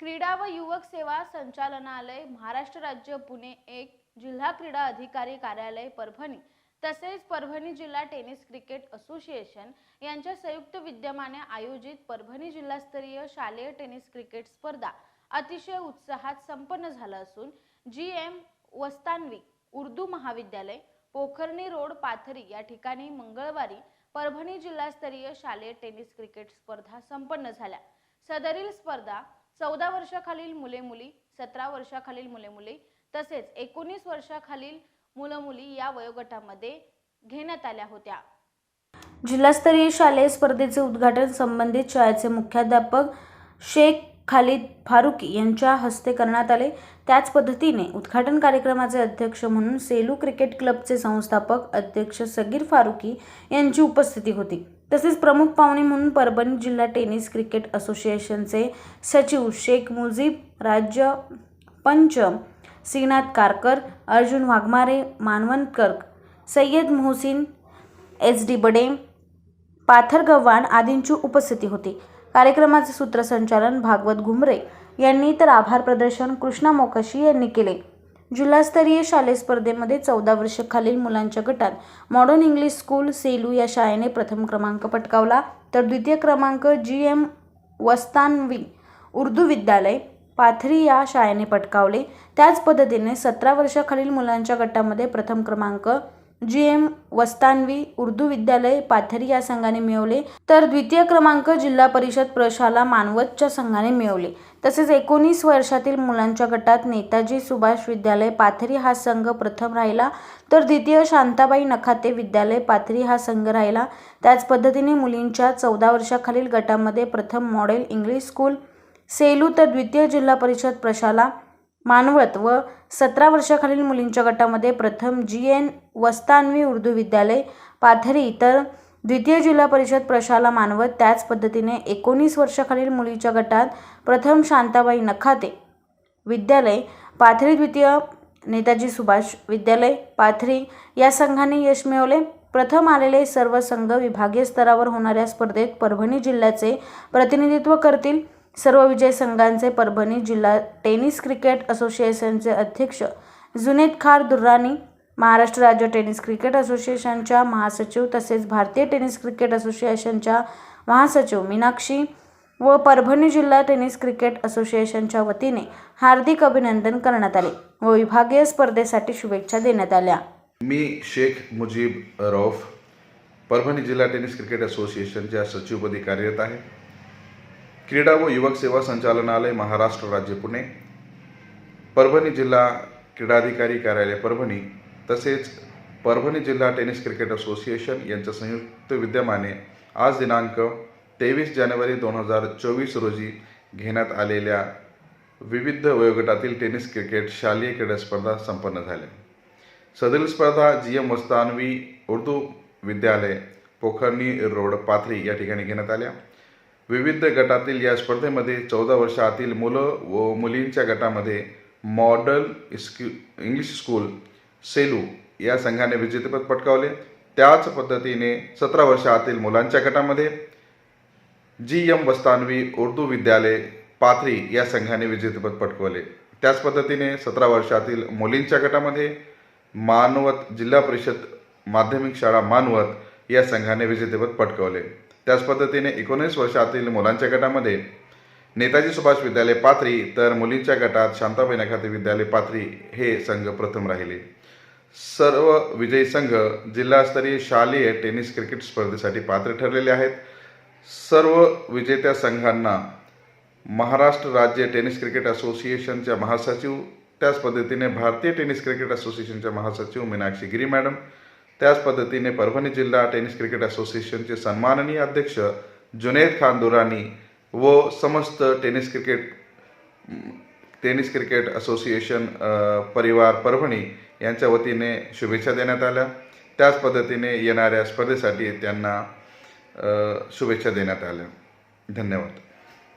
क्रीडा व युवक सेवा संचालनालय महाराष्ट्र राज्य पुणे एक जिल्हा क्रीडा अधिकारी कार्यालय परभणी. तसेच परभणी जिल्हा टेनिस क्रिकेट असोसिएशन यांच्या संयुक्त विद्यमाने आयोजित परभणी जिल्हास्तरीय शालेय टेनिस क्रिकेट स्पर्धा अतिशय उत्साहात संपन्न झाला असून जी एम वस्तानवी उर्दू महाविद्यालय पोखर्णी रोड पाथरी या ठिकाणी मंगळवारी परभणी जिल्हास्तरीय शालेय टेनिस क्रिकेट स्पर्धा संपन्न झाल्या. सदरील स्पर्धा चौदा वर्षाखालील मुले मुली सतरा वर्षाखालील मुले मुली तसेच एकोणीस वर्षाखालील मुलं मुली या वयोगटामध्ये घेण्यात आल्या होत्या. जिल्हास्तरीय शालेय स्पर्धेचे उद्घाटन संबंधित शाळेचे मुख्याध्यापक शेख खालिद फारुकी यांच्या हस्ते करण्यात आले. त्याच पद्धतीने उद्घाटन कार्यक्रमाचे अध्यक्ष म्हणून सेलू क्रिकेट क्लबचे संस्थापक अध्यक्ष सगीर फारुकी यांची उपस्थिती होती. तसेच प्रमुख पाहुणे म्हणून परभणी जिल्हा टेनिस क्रिकेट असोसिएशनचे सचिव शेख मुजीब राज्य पंच श्रीनाथ कारकर अर्जुन वाघमारे मानवणकर सय्यद मोहसिन एस डी बडे पाथर गव्हाण आदींची उपस्थिती होती. कार्यक्रमाचे सूत्रसंचालन भागवत घुमरे यांनी तर आभार प्रदर्शन कृष्णा मोकाशी यांनी केले. जिल्हास्तरीय शालेय स्पर्धेमध्ये चौदा वर्षाखालील मुलांच्या गटात मॉडर्न इंग्लिश स्कूल सेलू या शाळेने प्रथम क्रमांक पटकावला. तर द्वितीय क्रमांक जी एम वस्तानवी उर्दू विद्यालय पाथरी या शाळेने पटकावले. त्याच पद्धतीने सतरा वर्षाखालील मुलांच्या गटामध्ये प्रथम क्रमांक जी एम वस्तानवी उर्दू विद्यालय पाथरी या संघाने मिळवले तर द्वितीय क्रमांक जिल्हा परिषद प्रशाला मानवतच्या संघाने मिळवले. तसेच एकोणीस वर्षातील मुलांच्या गटात नेताजी सुभाष विद्यालय पाथरी हा संघ प्रथम राहिला तर द्वितीय शांताबाई नखाते विद्यालय पाथरी हा संघ राहिला. त्याच पद्धतीने मुलींच्या चौदा वर्षाखालील गटामध्ये प्रथम मॉडेल इंग्लिश स्कूल सेलू तर द्वितीय जिल्हा परिषद प्रशाला मानवत व सतरा वर्षाखालील मुलींच्या गटामध्ये प्रथम जी एन वस्तान्वी उर्दू विद्यालय पाथरी तर द्वितीय जिल्हा परिषद प्रशाला मानवत त्याच पद्धतीने एकोणीस वर्षाखालील मुलीच्या गटात प्रथम शांताबाई नखाते विद्यालय पाथरी द्वितीय नेताजी सुभाष विद्यालय पाथरी या संघाने यश मिळवले. प्रथम आलेले सर्व संघ विभागीय स्तरावर होणाऱ्या स्पर्धेत परभणी जिल्ह्याचे प्रतिनिधित्व करतील. सर्व विजय संघांचे परभणी जिल्हा टेनिस क्रिकेट असोसिएशनचे अध्यक्ष जुनेद खार दुर्रानी महाराष्ट्र राज्य टेनिस क्रिकेट असोसिएशनच्या महासचिव तसेच भारतीय टेनिस क्रिकेट असोसिएशनच्या महासचिव मीनाक्षी व परभणी जिल्हा टेनिस क्रिकेट असोसिएशनच्या वतीने हार्दिक अभिनंदन करण्यात आले व विभागीय स्पर्धेसाठी शुभेच्छा देण्यात आल्या. मी शेख मुजीब रौफ परभणी जिल्हा टेनिस क्रिकेट असोसिएशनच्या सचिवपदी कार्यरत आहे. क्रीडा व युवक सेवा संचालनालय महाराष्ट्र राज्य पुणे. परभणी जिल्हा क्रीडाधिकारी कार्यालय परभणी. तसेच परभणी जिल्हा टेनिस क्रिकेट असोसिएशन यांच्या संयुक्त विद्यमाने आज दिनांक तेवीस जानेवारी दोन हजार चोवीस रोजी घेण्यात आलेल्या विविध वयोगटातील टेनिस क्रिकेट शालेय क्रीडा स्पर्धा संपन्न झाल्या. सदरील स्पर्धा जी एम मस्तानवी उर्दू विद्यालय पोखर्णी रोड पाथरी या ठिकाणी घेण्यात आल्या. विविध गटातील या स्पर्धेमध्ये चौदा वर्षातील मुलं व मुलींच्या गटामध्ये model school English school Selu या संघाने विजेतेपद पटकावले. त्याच पद्धतीने सतरा वर्षातील मुलांच्या गटामध्ये जी एम बस्तानवी उर्दू विद्यालय पाथरी या संघाने विजेतेपद पटकवले. त्याच पद्धतीने सतरा वर्षातील मुलींच्या गटामध्ये मानवत जिल्हा परिषद माध्यमिक शाळा मानवत या संघाने विजेतेपद पटकवले. त्याच पद्धतीने एकोणीस वर्षातील मुलांच्या गटामध्ये नेताजी सुभाष विद्यालय पाथरी तर मुलींच्या गटात शांताबाई नखाते विद्यालय पाथरी हे संघ प्रथम राहिले. सर्व विजयी संघ जिल्हास्तरीय शालेय टेनिस क्रिकेट स्पर्धेसाठी पात्र ठरलेले आहेत. सर्व विजेत्या संघांना महाराष्ट्र राज्य टेनिस क्रिकेट असोसिएशनच्या महासचिव त्याच पद्धतीने भारतीय टेनिस क्रिकेट असोसिएशनच्या महासचिव मीनाक्षी गिरी मॅडम त्याच पद्धतीने परभणी जिल्हा टेनिस क्रिकेट असोसिएशनचे सन्माननीय अध्यक्ष जुनेद खान दुरानी व समस्त tennis cricket tennis cricket association परिवार परभणी यांच्या वतीने शुभेच्छा देण्यात आल्या. त्याच पद्धतीने येणाऱ्या स्पर्धेसाठी त्यांना शुभेच्छा देण्यात आल्या. धन्यवाद.